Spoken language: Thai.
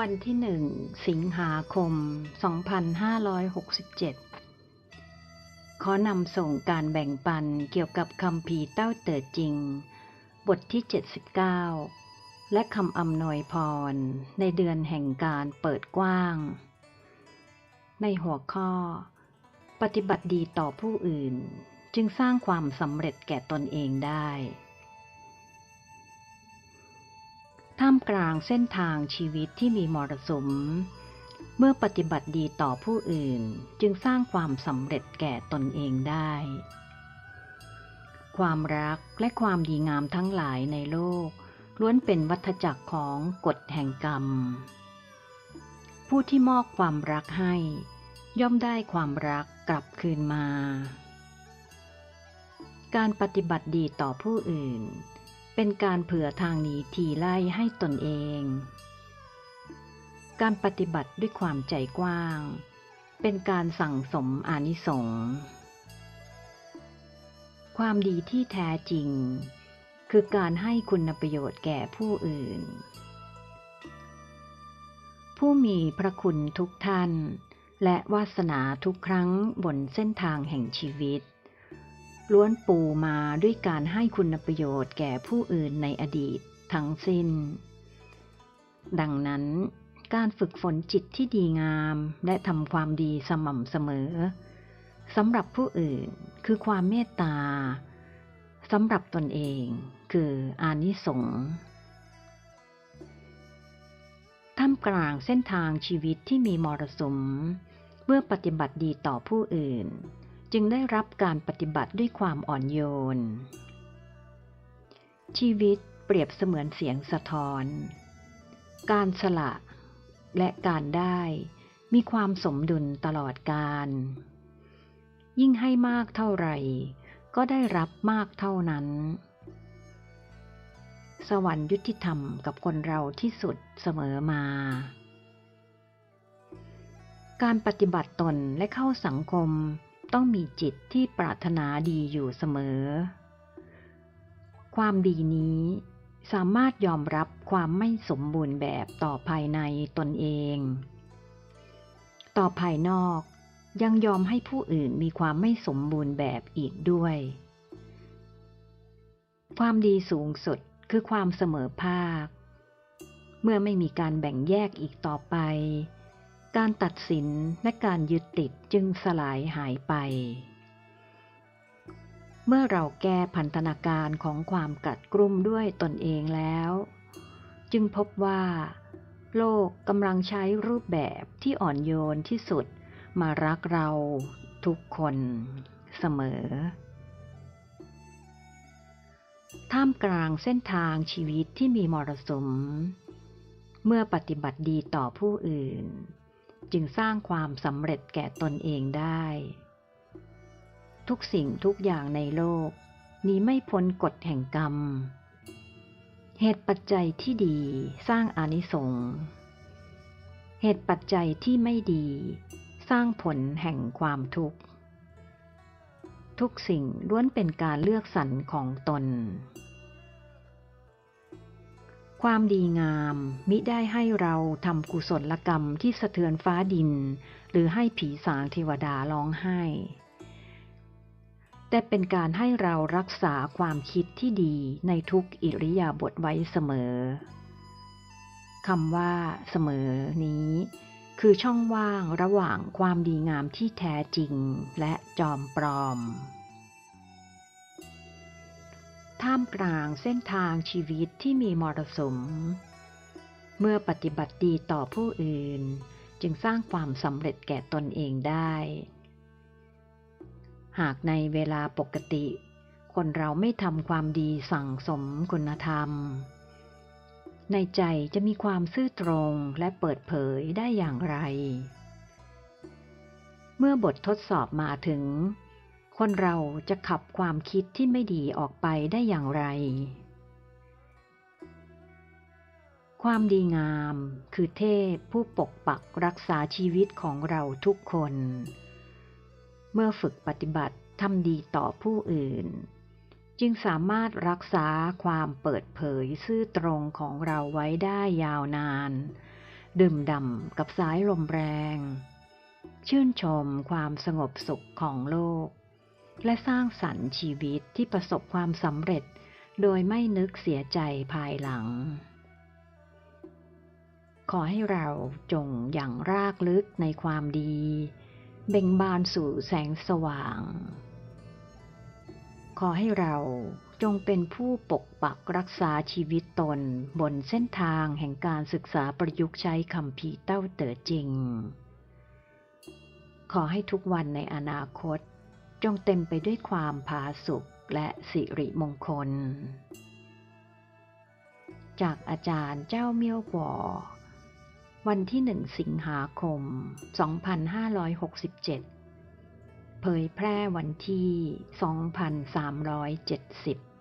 วันที่หนึ่งสิงหาคม 2567 ขอนำส่งการแบ่งปันเกี่ยวกับคำพีเต้าเติดจริง บทที่ 79 และคำอำนวยพร ในเดือนแห่งการเปิดกว้าง ในหัวข้อ ปฏิบัติดีต่อผู้อื่น จึงสร้างความสำเร็จแก่ตนเองได้ ท่ามกลางเส้นทางชีวิตที่มีมรสุม เมื่อปฏิบัติดีต่อผู้อื่นจึงสร้างความสำเร็จแก่ตนเองได้ ความรักและความดีงามทั้งหลายในโลก ล้วนเป็นวัฏจักรของกฎแห่งกรรม ผู้ที่มอบความรักให้ ย่อมได้ความรักกลับคืนมา การปฏิบัติดีต่อผู้อื่น เป็นการเผื่อทางหนีทีไล่ให้ตนเอง การปฏิบัติด้วยความใจกว้าง เป็นการสั่งสมอานิสงส์ความดีที่แท้จริง คือการให้คุณประโยชน์แก่ผู้อื่น ผู้มีพระคุณทุกท่าน และวาสนาทุกครั้งบนเส้นทางแห่งชีวิต ล้วนปูมาด้วยการให้คุณประโยชน์แก่ผู้อื่นในอดีตทั้งสิ้น ดังนั้นการฝึกฝนจิตที่ดีงามและทำความดีสม่ำเสมอสำหรับผู้อื่นคือความเมตตาสำหรับตนเองคืออานิสงส์ท่ามกลางเส้นทางชีวิตที่มีมรสุม เมื่อปฏิบัติดีต่อผู้อื่น จึงได้รับการปฏิบัติด้วยความอ่อนโยน ชีวิตเปรียบเสมือนเสียงสะท้อน การสละและการได้มีความสมดุลตลอดการ ยิ่งให้มากเท่าไหร่ ก็ได้รับมากเท่านั้น สวรรค์ยุติธรรมกับคนเราที่สุดเสมอมา การปฏิบัติตนและเข้าสังคม ต้องมีจิตที่ปรารถนาดีอยู่เสมอ ความดีนี้สามารถยอมรับความไม่สมบูรณ์แบบต่อภายในตนเอง ต่อภายนอกยังยอมให้ผู้อื่นมีความไม่สมบูรณ์แบบอีกด้วย ความดีสูงสุดคือความเสมอภาค เมื่อไม่มีการแบ่งแยกอีกต่อไป การตัดสินและการยึดติดจึงสลายหายไป เมื่อเราแก้พันธนาการของความกัดกรุ่มด้วยตนเองแล้ว จึงพบว่า โลกกำลังใช้รูปแบบที่อ่อนโยนที่สุดมารักเราทุกคนเสมอ ท่ามกลางเส้นทางชีวิตที่มีมรสุม เมื่อปฏิบัติดีต่อผู้อื่น จึงสร้างความสำเร็จแก่ตนเองได้ ทุกสิ่งทุกอย่างในโลก นี้ไม่พ้นกฎแห่งกรรม เหตุปัจจัยที่ดีสร้างอานิสงส์เหตุปัจจัยที่ไม่ดี สร้างผลแห่งความทุกข์ ทุกสิ่งล้วนเป็นการเลือกสรรของตน ความดีงามมิได้ให้เราทำกุศลกรรมที่สะเทือนฟ้าดิน หรือให้ผีสางเทวดาร้องไห้ แต่เป็นการให้เรารักษาความคิดที่ดีในทุกอิริยาบถไว้เสมอคำว่าเสมอนี้ คือช่องว่างระหว่างความดีงามที่แท้จริงและจอมปลอม ท่ามกลางเส้นทางชีวิตที่มีมรสุม เมื่อปฏิบัติดีต่อผู้อื่น จึงสร้างความสำเร็จแก่ตนเองได้ หากในเวลาปกติ คนเราไม่ทำความดีสั่งสมคุณธรรม ในใจจะมีความซื่อตรงและเปิดเผยได้อย่างไร เมื่อบททดสอบมาถึง คนเราจะขับความคิดที่ไม่ดีออกไปได้อย่างไร ความดีงามคือเทพผู้ปกปักรักษาชีวิตของเราทุกคน เมื่อฝึกปฏิบัติทำดีต่อผู้อื่น จึงสามารถรักษาความเปิดเผยซื่อตรงของเราไว้ได้ยาวนาน ดื่มด่ำกับสายลมแรง ชื่นชมความสงบสุขของโลก และสร้างสรรค์ชีวิตที่ประสบความสำเร็จ โดยไม่นึกเสียใจภายหลัง ขอให้เราจงอย่างรากลึกในความดี เบ่งบานสู่แสงสว่าง ขอให้เราจงเป็นผู้ปกปักรักษาชีวิตตนบนเส้นทางแห่งการศึกษาประยุกต์ใช้คำพีเต้าเต๋อจริง ขอให้ทุกวันในอนาคต จงเต็มไปด้วยความผาสุกและสิริมงคล จากอาจารย์เจ้าเมียวกวอวันที่หนึ่งสิงหาคม 2567 เผยแพร่วันที่ 2370